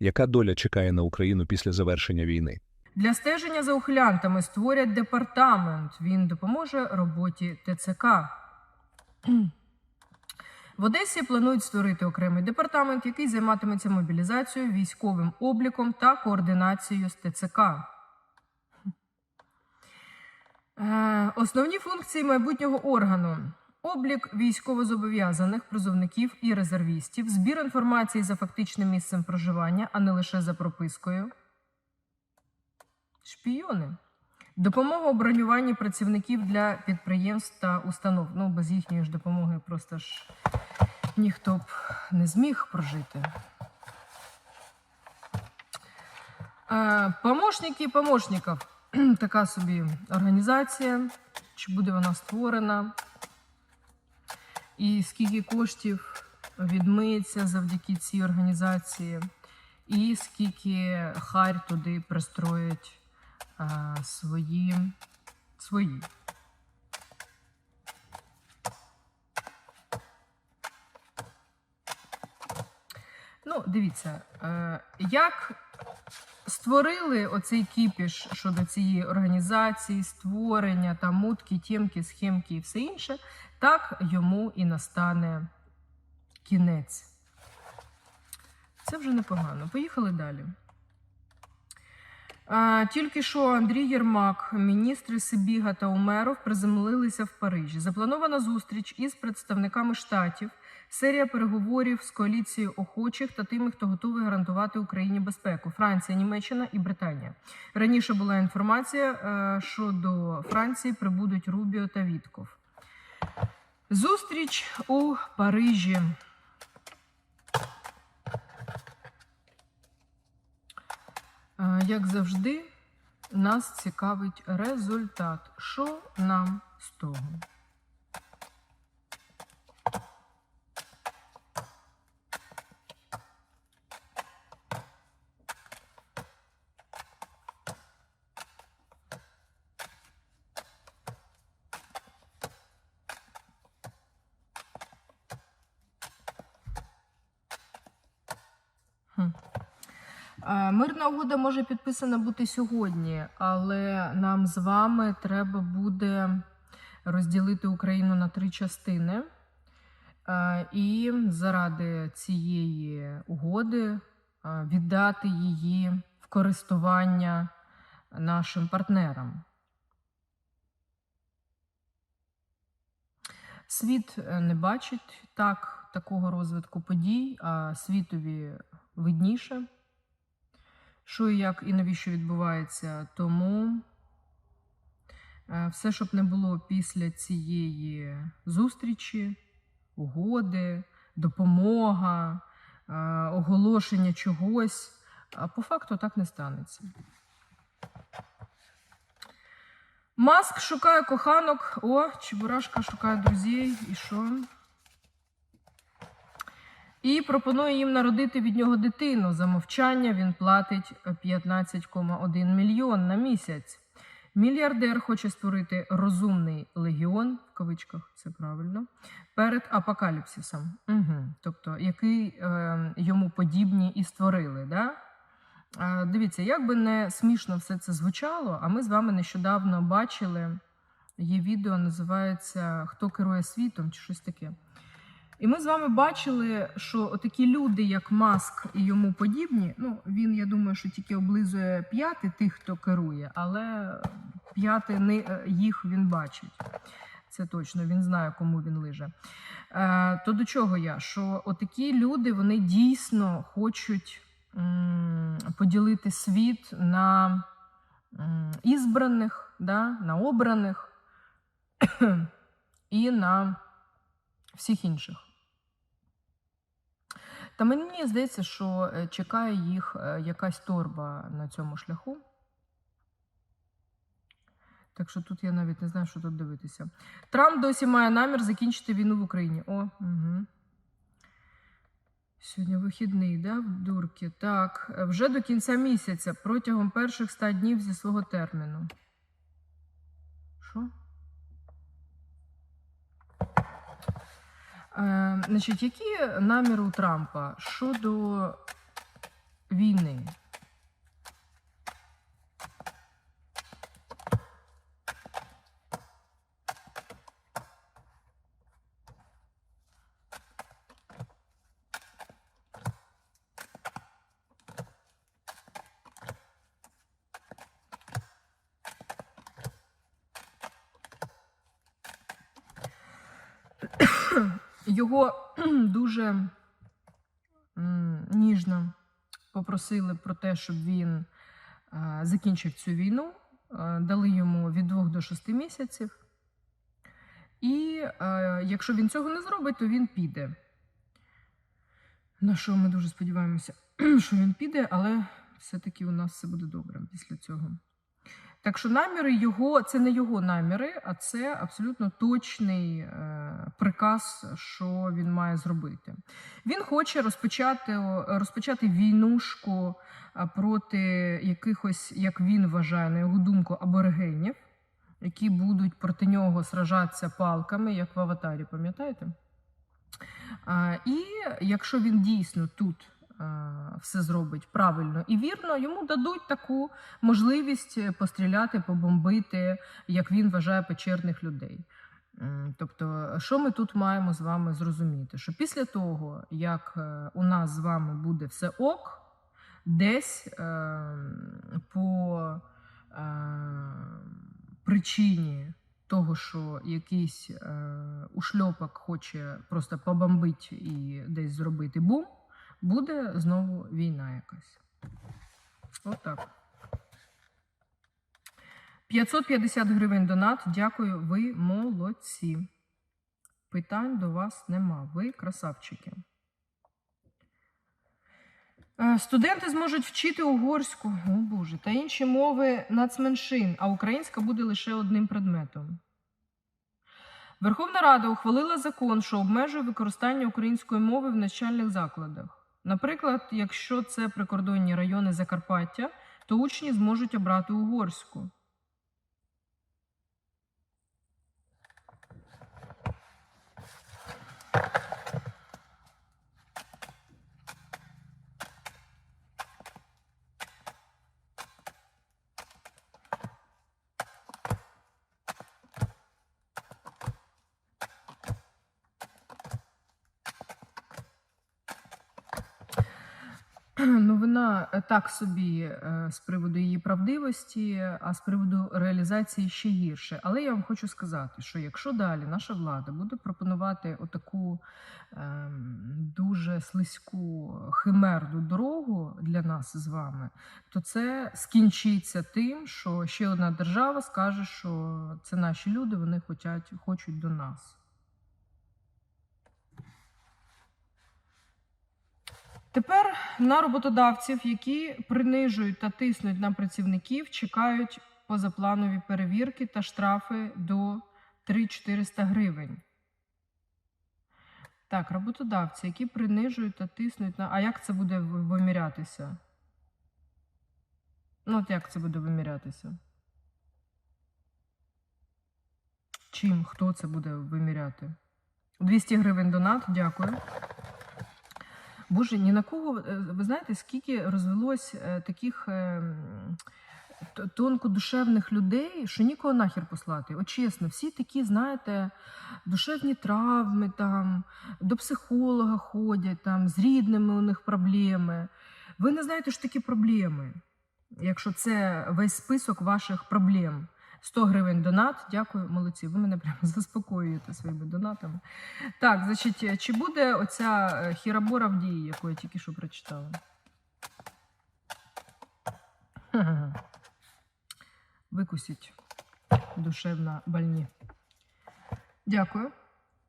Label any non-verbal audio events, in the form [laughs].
Яка доля чекає на Україну після завершення війни? Для стеження за ухилянтами створять департамент. Він допоможе роботі ТЦК. В Одесі планують створити окремий департамент, який займатиметься мобілізацією, військовим обліком та координацією з ТЦК. Е, Основні функції майбутнього органу: облік військовозобов'язаних призовників і резервістів, збір інформації за фактичним місцем проживання, а не лише за пропискою. Шпіони. Допомога у бронюванні працівників для підприємств та установ. Ну, без їхньої ж допомоги просто ж ніхто б не зміг прожити. Е, Помощники помощників. [clears throat] Така собі організація. Чи буде вона створена? І скільки коштів відмиється завдяки цій організації, і скільки харь туди пристроять а, свої, свої. Ну, дивіться, е, як створили оцей кіпіш щодо цієї організації, створення, там мутки, тємки, схемки і все інше, так йому і настане кінець. Це вже непогано. Поїхали далі. Тільки що Андрій Єрмак, міністри Сибіга та Умеров приземлилися в Парижі. Запланована зустріч із представниками штатів, серія переговорів з коаліцією охочих та тими, хто готовий гарантувати Україні безпеку: Франція, Німеччина і Британія. Раніше була інформація, е, що до Франції прибудуть Рубіо та Вітков. Зустріч у Парижі. Е, Як завжди, нас цікавить результат. Що нам з того? Мирна угода може підписана бути сьогодні, але нам з вами треба буде розділити Україну на три частини. Е, І заради цієї угоди е, віддати її в користування нашим партнерам. Світ е, не бачить так, такого розвитку подій, а світові видніше що і як і навіщо відбувається. Тому е, все, щоб не було після цієї зустрічі, угоди, допомога, е, оголошення чогось, по факту так не станеться. Маск шукає коханок. О, Чебурашка шукає друзей. І що? І пропонує їм народити від нього дитину. За мовчання він платить 15,1 мільйон на місяць. Мільярдер хоче створити розумний легіон, в кавичках, це правильно, перед апокаліпсисом. Угу. Тобто, який е, йому подібні і створили. Да? Е, дивіться, як би не смішно все це звучало, а ми з вами нещодавно бачили, є відео, називається Хто керує світом чи щось таке. І ми з вами бачили, що такі люди, як Маск і йому подібні, ну він, я думаю, що тільки облизує п'яти тих, хто керує, але п'яти не е, їх він бачить. Це точно, він знає, кому він лиже. Е, то до чого я? Що отакі люди вони дійсно хочуть м, поділити світ на м, ізбраних, да, на обраних і на всіх інших. Та мені здається, що е, чекає їх е, якась торба на цьому шляху. Так що тут я навіть не знаю, що тут дивитися. Трамп досі має намір закінчити війну в Україні. О, угу. Сьогодні вихідний, да, дурки. Так, е, вже до кінця місяця, протягом перших 100 днів зі свого терміну. Що? Значить, які наміри у Трампа щодо війни. Його дуже ніжно попросили про те, щоб він е, закінчив цю війну. Е, Дали йому від 2 до 6 місяців. І е, якщо він цього не зробить, то він піде. На що ми дуже сподіваємося, [clears throat] що він піде, але все-таки у нас все буде добре після цього. Так що наміри його, це не його наміри, а це абсолютно точний е, приказ, що він має зробити. Він хоче розпочати, розпочати війнушку проти якихось, як він вважає, на його думку, аборигенів, які будуть проти нього сражатися палками, як в аватарі, пам'ятаєте? А, і якщо він дійсно тут все зробить правильно і вірно, йому дадуть таку можливість постріляти, побомбити, як він вважає печерних людей. Тобто, що ми тут маємо з вами зрозуміти? Що після того, як е, у нас з вами буде все ок, десь е, по е, причині того, що якийсь е, ушльопок хоче просто побомбити і десь зробити бум, буде знову війна якась. Отак. 550 гривень донат. Дякую, ви молодці. Питань до вас нема. Ви красавчики. Е, Студенти зможуть вчити угорську, о Боже, та інші мови нацменшин, а українська буде лише одним предметом. Верховна Рада ухвалила закон, що обмежує використання української мови в навчальних закладах. Наприклад, якщо це прикордонні райони Закарпаття, то учні зможуть обрати угорську. [clears throat] Новина е, так собі е, з приводу її правдивості, а з приводу реалізації ще гірше. Але я вам хочу сказати, що якщо далі наша влада буде пропонувати отаку ем, дуже слизьку химерну дорогу для нас з вами, то це скінчиться тим, що ще одна держава скаже, що це наші люди, вони хочуть, хочуть до нас. Тепер на роботодавців, які принижують та тиснуть на працівників, чекають позапланові перевірки та штрафи до 3-400 гривень. Так, роботодавці, які принижують та тиснуть на. А як це буде вимірятися? Ну, от як це буде вимірятися? Чим? Хто це буде виміряти? 200 гривень донат, дякую. Боже, ні на кого, е, ви знаєте, скільки розвелось е, таких е, тонкодушевних людей, що нікого нахер послати. От чесно, всі такі, знаєте, душевні травми, там, до психолога ходять, там, з рідними у них проблеми. Ви не знаєте, що такі проблеми, якщо це весь список ваших проблем. 100 гривень донат. Дякую, молодці. Ви мене прямо [laughs] заспокоюєте своїми донатами. Так, значить, чи буде оця е, хірабора в дії, яку я тільки що прочитала? [laughs] Викусіть душевно больні. Дякую.